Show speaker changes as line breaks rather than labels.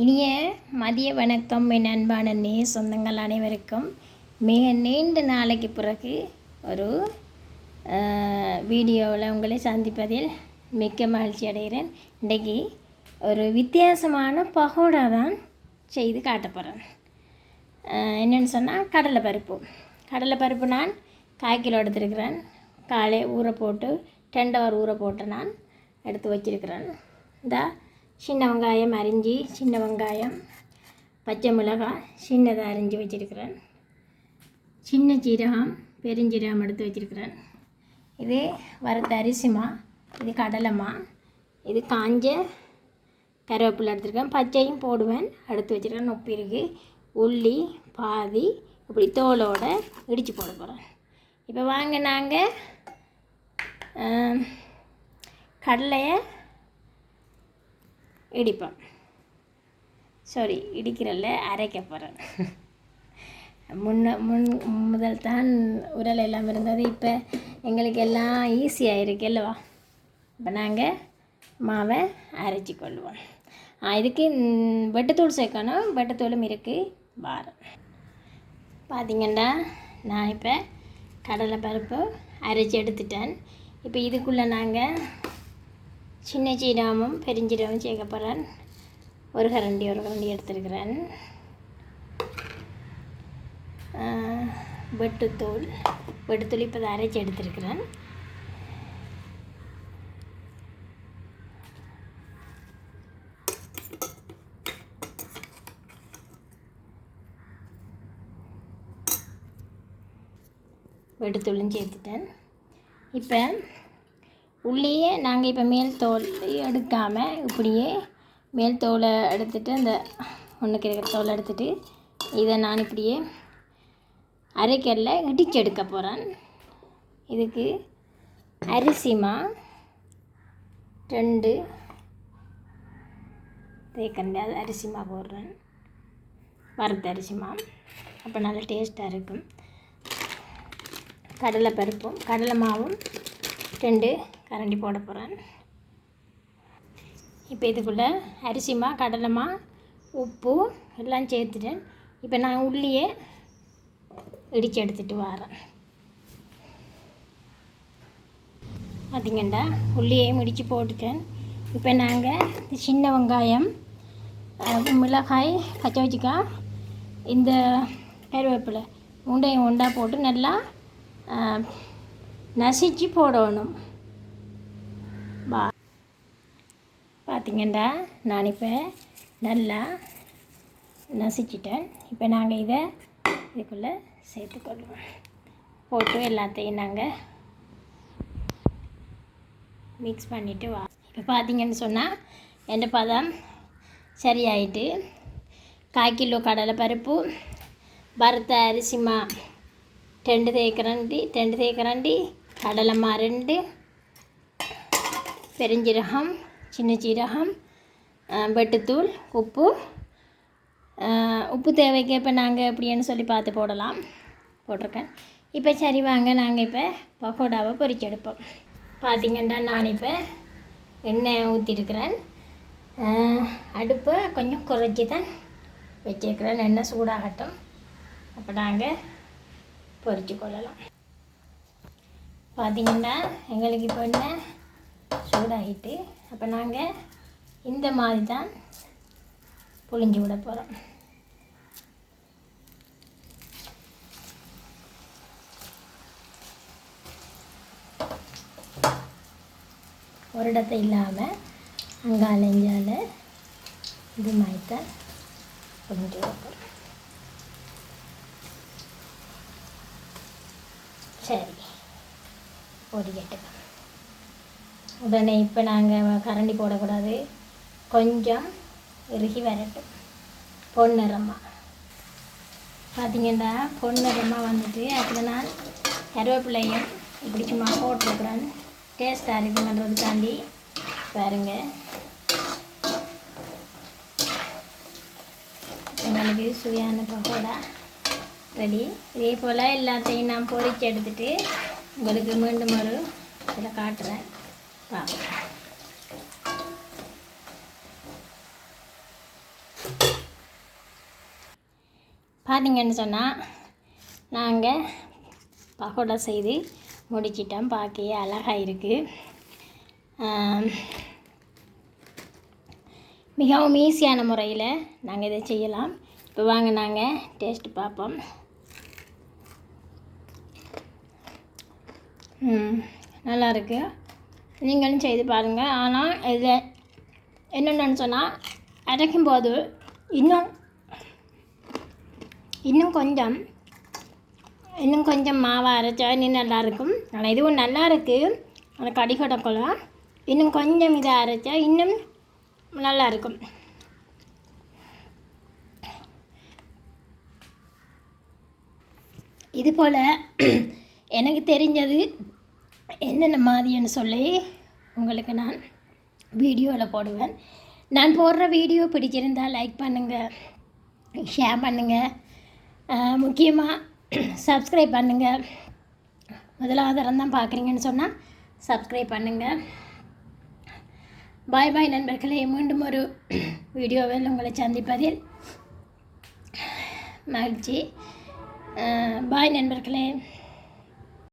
இனிய மதிய வணக்கம் என் அன்பான நே சொந்தங்கள் அனைவருக்கும் மிக நீண்ட நாளைக்கு பிறகு ஒரு வீடியோவில் உங்களை சந்திப்பதில் மிக்க மகிழ்ச்சி அடைகிறேன். இன்றைக்கி ஒரு வித்தியாசமான பகோடா தான் செய்து காட்ட போகிறேன் என்னென்னு சொன்னால் கடலை கடலைப்பருப்பு கடலைப்பருப்பு நான் கால் கிலோ எடுத்துருக்கிறேன். காலை ஊற போட்டு டெண்டவர் ஹவர் ஊற போட்டு நான் எடுத்து வச்சிருக்கிறேன். இந்த சின்ன வெங்காயம் அரிஞ்சு சின்ன வெங்காயம் பச்சை மிளகாய் சின்னதாக அரிஞ்சு வச்சிருக்கிறேன். சின்ன சீரகம் பெருஞ்சீரகம் எடுத்து வச்சிருக்கிறேன். இது வறுத்த அரிசிமா இது கடலைமா இது காஞ்ச கருவேப்பிலை எடுத்துருக்கேன். பச்சையும் போடுவேன். எடுத்து வச்சுருக்கேன். உப்பு இருக்குது உள்ளி பாதி இப்படி தோலோடு இடித்து போட போகிறேன் இப்போ வாங்க நாங்கள் கடலையை இடிப்போம் சாரி இடிக்கிறல்ல அரைக்க போகிறேன் முன்ன முன் முதல் தான் உரல் எல்லாம் இருந்தது. இப்போ எங்களுக்கு எல்லாம் ஈஸியாக இருக்கு அல்லவா இப்போ நாங்கள் மாவை அரைச்சி கொள்வோம். இதுக்கு வெட்டத்தூள் சேர்க்கணும். வெட்டத்தூளும் இருக்குது வாரம். பார்த்திங்கன்னா நான் இப்போ கடலை பருப்பு அரைச்சி எடுத்துட்டேன். இப்போ இதுக்குள்ளே நாங்கள் சின்ன சீரகமும் பெருஞ்சீரகமும் சேர்க்க போகிறேன் ஒரு கரண்டி ஒரு கரண்டி எடுத்துருக்கிறேன். வெட்டுத்தூள் வெட்டுத்தூள் இப்போ அரைச்சி எடுத்துருக்கிறேன். வெட்டுத்தூளும் சேர்த்துட்டேன். இப்போ உள்ளேயே நாங்கள் இப்போ மேல் தோல் எடுக்காமல் இப்படியே மேல் தோலை எடுத்துகிட்டு அந்த ஒன்றுக்கு இருக்கிற தோலை எடுத்துகிட்டு இதை நான் இப்படியே அரைக்கல்ல இடிச்சு எடுக்க போகிறேன் இதுக்கு அரிசிமா ரெண்டு. தேக்கண்டி அது அரிசிமா போடுறேன். வறுத்த அரிசிமா. அப்போ நல்லா டேஸ்ட்டாக இருக்கும். கடலை பருப்பும் கடலை மாவும் ரெண்டு. கரண்டி போட போகிறேன் இப்போ இதுக்குள்ளே அரிசிமா கடலைமா உப்பு எல்லாம் சேர்த்துட்டேன் இப்போ நான் உள்ளியே இடித்து எடுத்துகிட்டு வரேன். பார்த்திங்கண்டா உள்ளியையும் இடித்து போட்டுட்டேன். இப்போ நாங்கள் சின்ன வெங்காயம் மிளகாய் பச்சை வச்சுக்காய் இந்த கருவேப்பிலை உண்டையும் உண்டா போட்டு நல்லா நசிச்சு போடணும். பா. பார்த்திங்கண்டா நான் இப்போ நல்லா நசிச்சிட்டேன். இப்போ நாங்கள் இதை இதுக்குள்ளே சேர்த்துக்கொள்வோம் போட்டு எல்லாத்தையும் நாங்கள் மிக்ஸ் பண்ணிவிட்டு வா. இப்போ பார்த்தீங்கன்னு சொன்னால் எந்த பதம் சரியாயிட்டு கால் கிலோ கடலை பருப்பு வறுத்த அரிசிமா ரெண்டு தேக்கரண்டி ரெண்டு தேக்கரண்டி கடலைமா ரெண்டு பெருஞ்சீரகம் சின்ன சீரகம் வெட்டுத்தூள் உப்பு. உப்பு தேவைக்கு இப்போ நாங்கள் எப்படின்னு சொல்லி பார்த்து போடலாம். போட்டிருக்கேன். இப்போ சரி வாங்க நாங்கள் இப்போ பகோடாவை பொறிச்செடுப்போம் பார்த்திங்கன்னா நான் இப்போ எண்ணெய் ஊற்றிருக்கிறேன் அடுப்பை கொஞ்சம் குறைச்சி தான் வச்சிருக்கிறேன். எண்ணெய் சூடாகட்டும். அப்போ நாங்கள் பொறிச்சு கொள்ளலாம். பார்த்திங்கன்னா எங்களுக்கு இப்போ என்ன சூடாகிட்டு அப்போ நாங்கள் இந்த மாதிரி தான் புழிஞ்சு விட போகிறோம் ஒரு இடத்த இல்லாமல் அங்கே இஞ்சால இது மாதிரி தான் புழிஞ்சு விட போகிறோம் சரி பொரியட்டுங்க உடனே இப்போ நாங்கள் கரண்டி போடக்கூடாது. கொஞ்சம் இறுகி வரட்டும். பொன்னிறமாக பார்த்தீங்கன்னா பொன்னிறமாக வந்துட்டு அதில் நான் கருவேப்பிலையும் இப்படி சும்மா போட்டிருக்கிறேன் டேஸ்ட்டாக இருக்குன்றதுக்காண்டி பாருங்க. எங்களுக்கு சுவையான பகோடா ரெடி இதே போல் எல்லாத்தையும் நான் பொறிச்சு எடுத்துகிட்டு உங்களுக்கு மீண்டும் ஒரு இதில் காட்டுறேன். பார்த்தீங்கன்னு சொன்னால் நாங்கள் பகோடா செய்து முடிச்சிட்டோம். பார்க்க அழகாக இருக்குது மிகவும் ஈஸியான முறையில் நாங்கள் இதை செய்யலாம். இப்போ வாங்க நாங்கள் டேஸ்ட் பார்ப்போம். நல்லாயிருக்கு நல்லா நீங்களும் செய்து பாருங்கள் ஆனால் இதில் என்னென்னு சொன்னால் அரைக்கும் போது இன்னும் இன்னும் கொஞ்சம் இன்னும் கொஞ்சம் மாவை அரைச்சா இன்னும் நல்லா இருக்கும். ஆனால் இதுவும் நல்லா இருக்குது அந்த கடிகடக்குள்ள இன்னும் கொஞ்சம் இதை அரைச்சா இன்னும் நல்லாயிருக்கும் இது போல் எனக்கு தெரிஞ்சது என்னென்ன மாதிரின்னு சொல்லி உங்களுக்கு நான் வீடியோவில் போடுவேன். நான் போடுற வீடியோ பிடிச்சிருந்தால் லைக் பண்ணுங்கள் ஷேர் பண்ணுங்கள் முக்கியமாக சப்ஸ்கிரைப் பண்ணுங்கள் முதலாதாரம் தான் பார்க்குறீங்கன்னு சொன்னால் சப்ஸ்கிரைப் பண்ணுங்கள் பாய் பாய் நண்பர்களே மீண்டும் ஒரு வீடியோவில் உங்களை சந்திப்பதில் மகிழ்ச்சி. பாய் நண்பர்களே.